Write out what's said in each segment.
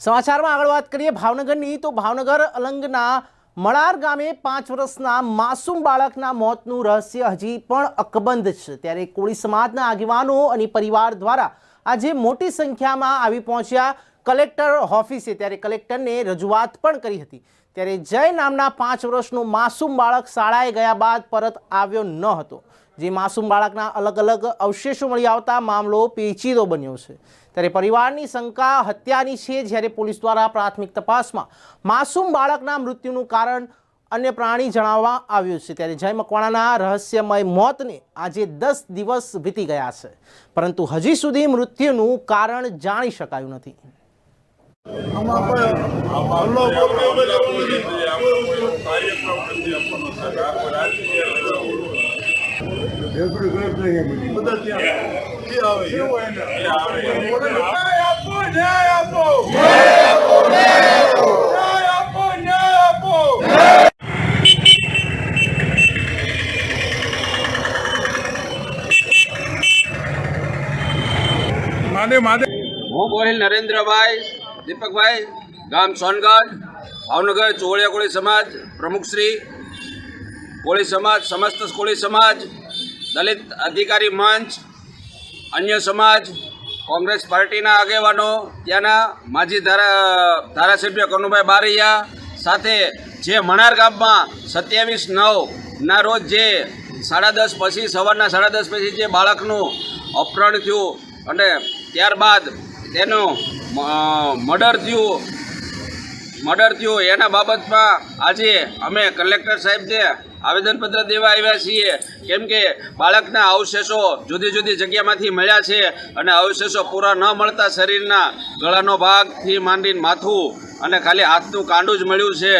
સમાચારમાં આગળ વાત કરીએ ભાવનગરની, તો ભાવનગર અલંગના મળાર ગામે પાંચ વર્ષના માસૂમ બાળકના મોતનું રહસ્ય હજી પણ અકબંધ છે. ત્યારે કોળી સમાજના આગેવાનો અને પરિવાર દ્વારા આજે મોટી સંખ્યામાં આવી પહોંચ્યા કલેક્ટર ઓફિસે. ત્યારે કલેક્ટરને રજૂઆત પણ કરી હતી. ત્યારે જય નામના પાંચ વર્ષનું માસૂમ બાળક શાળાએ ગયા બાદ પરત આવ્યો ન હતો. જે માસૂમ બાળકના અલગ અલગ અવશેષો મળી આવતા મામલો પેચીદો બન્યો છે. ત્યારે પરિવારની શંકા હત્યાની છે જ્યારે પોલીસ દ્વારા પ્રાથમિક તપાસમાં માસૂમ બાળકના મૃત્યુનું કારણ અન્ય પ્રાણી જણાવવા આવ્યું છે. ત્યારે જય મકવાણાના રહસ્યમય મોતને આજે દસ દિવસ વીતી ગયા છે. પરંતુ હજી સુધી મૃત્યુનું કારણ જાણી શકાયું નથી. માદે માદે. હું ગોહિલ નરેન્દ્રભાઈ, દીપકભાઈ, ગામ સોનગઢ, ભાવનગર ચોળિયા કોળી સમાજ પ્રમુખશ્રી કોળી સમાજ, સમસ્ત કોળી સમાજ દલિત અધિકારી મંચ, અન્ય સમાજ, કોંગ્રેસ પાર્ટીના આગેવાનો, ત્યાંના માજી ધારા, ધારાસભ્ય કનુભાઈ બારૈયા, સાથે જે મણાર ગામમાં સત્યાવીસ નવના રોજ જે સાડા દસ પછી, સવારના સાડા દસ પછી જે બાળકનું અપહરણ થયું અને ત્યારબાદ તેનું મર્ડર થયું મર્ડર થયું, એના બાબતમાં આજે અમે કલેક્ટર સાહેબને આવેદનપત્ર દેવા આવ્યા છીએ. કેમ કે બાળકના અવશેષો જુદી જુદી જગ્યામાંથી મળ્યા છે અને અવશેષો પૂરા ન મળતા શરીરના ગળાનો ભાગથી માંડીને માથું અને ખાલી હાથનું કાંડું જ મળ્યું છે.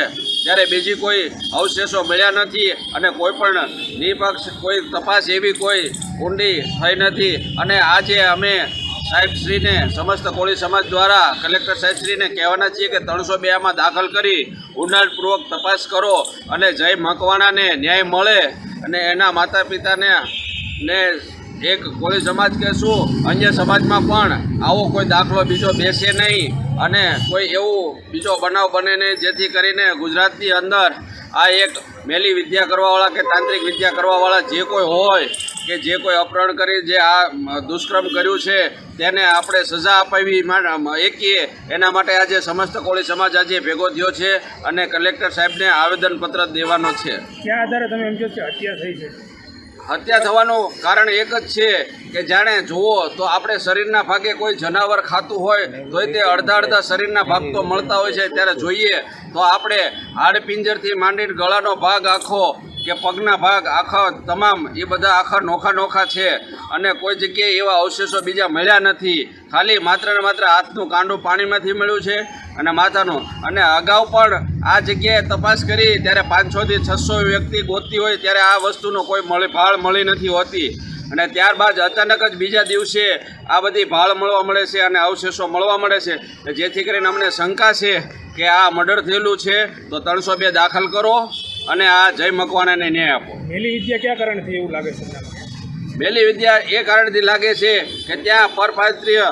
ત્યારે બીજી કોઈ અવશેષો મળ્યા નથી અને કોઈ પણ નિપક્ષ, કોઈ તપાસ એવી કોઈ ઊંડી થઈ નથી. અને આજે અમે સાહેબશ્રીને, સમસ્ત કોળી સમાજ દ્વારા કલેક્ટર સાહેબશ્રીને કહેવાના છીએ કે ત્રણસો બેમાં દાખલ કરી ઉનાળપૂર્વક તપાસ કરો અને જય મકવાણાને ન્યાય મળે અને એના માતા પિતાને ને એક કોળી સમાજ કે શું અન્ય સમાજમાં પણ આવો કોઈ દાખલો બીજો બેસે નહીં અને કોઈ એવું બીજો બનાવ બને નહીં, જેથી કરીને ગુજરાતની અંદર આ એક મેલી વિદ્યા કરવાવાળા કે તાંત્રિક વિદ્યા કરવાવાળા જે કોઈ હોય કે જે કોઈ અપહરણ કરી જે આ દુષ્કર્મ કર્યું છે તેને આપણે સજા અપાવી એકીએ. એના માટે આજે સમસ્ત કોળી સમાજ આજે ભેગો થયો છે અને કલેક્ટર સાહેબને આવેદનપત્ર દેવાનો છે. ક્યાં આધારે તમે એમ કહો છો કે હત્યા થઈ છે? હત્યા થવાનું કારણ એક જ છે કે જાણે જુઓ તો આપણે શરીરના ભાગે કોઈ જનાવર ખાતું હોય તોય તે અડધા અડધા શરીરના ભાગ તો મળતા હોય છે. ત્યારે જોઈએ તો આપણે હાડપિંજરથી માંડીને ગળાનો ભાગ આખો કે પગના ભાગ, આખા તમામ, એ બધા આખા નોખા નોખા છે. અને કોઈ જગ્યાએ એવા અવશેષો બીજા મળ્યા નથી. ખાલી માત્ર ને માત્ર હાથનું કાંડું પાણીમાંથી મળ્યું છે અને માથાનું. અને અગાઉ પણ આ જગ્યાએ તપાસ કરી, ત્યારે પાંચસોથી છસો વ્યક્તિ ગોતતી હોય, ત્યારે આ વસ્તુનો કોઈ મળી ભાળ મળી નથી હોતી. અને ત્યારબાદ અચાનક જ બીજા દિવસે આ બધી ભાળ મળવા મળે છે અને અવશેષો મળવા મળે છે. જેથી કરીને અમને શંકા છે કે આ મર્ડર થયેલું છે, તો ત્રણસો બે દાખલ કરો. અને આ જય મકવાણાને ન્યાય આપો. મેલી વિદ્યા કયા કારણથી એવું લાગે છે મેલી વિદ્યા એ કારણથી લાગે છે કે ત્યાં પરપાત્રીય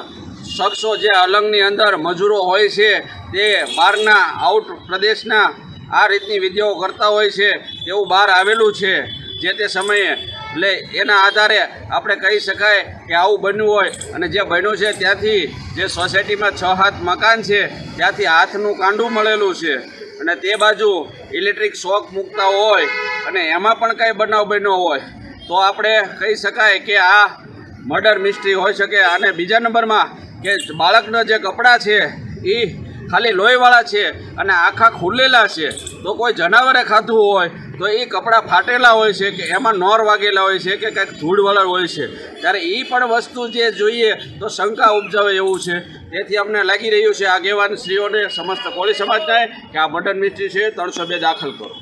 શખ્સો જે અલંગની અંદર મજૂરો હોય છે તે બહારના આઉટ પ્રદેશના આ રીતની વિદ્યાઓ કરતા હોય છે તેવું બહાર આવેલું છે જે તે સમયે એટલે એના આધારે આપણે કહી શકાય કે આવું બન્યું હોય અને જે બન્યું છે ત્યાંથી જે સોસાયટીમાં છ હાથ મકાન છે ત્યાંથી હાથનું કાંડું મળેલું છે. અને તે બાજુ ઇલેક્ટ્રિક શોક મૂકતા હોય અને એમાં પણ કંઈ બનાવ બન્યો હોય, તો આપણે કહી શકાય કે આ મર્ડર મિસ્ટ્રી હોઈ શકે. અને બીજા નંબરમાં કે બાળકના જે કપડાં છે એ ખાલી લોહીવાળા છે અને આખા ખુલેલા છે. તો કોઈ જનાવરે ખાધું હોય તો એ કપડાં ફાટેલા હોય છે કે એમાં નોર વાગેલા હોય છે કે કંઈક ધૂળવાળા હોય છે. ત્યારે એ પણ વસ્તુ જે જોઈએ તો શંકા ઉપજાવે એવું છે. તેથી અમને લાગી રહ્યું છે આગેવાન શ્રીઓને સમસ્ત કોળી સમાજને કે આ મટન મિસ્ત્રી છે ત્રણસો બે દાખલ કરો.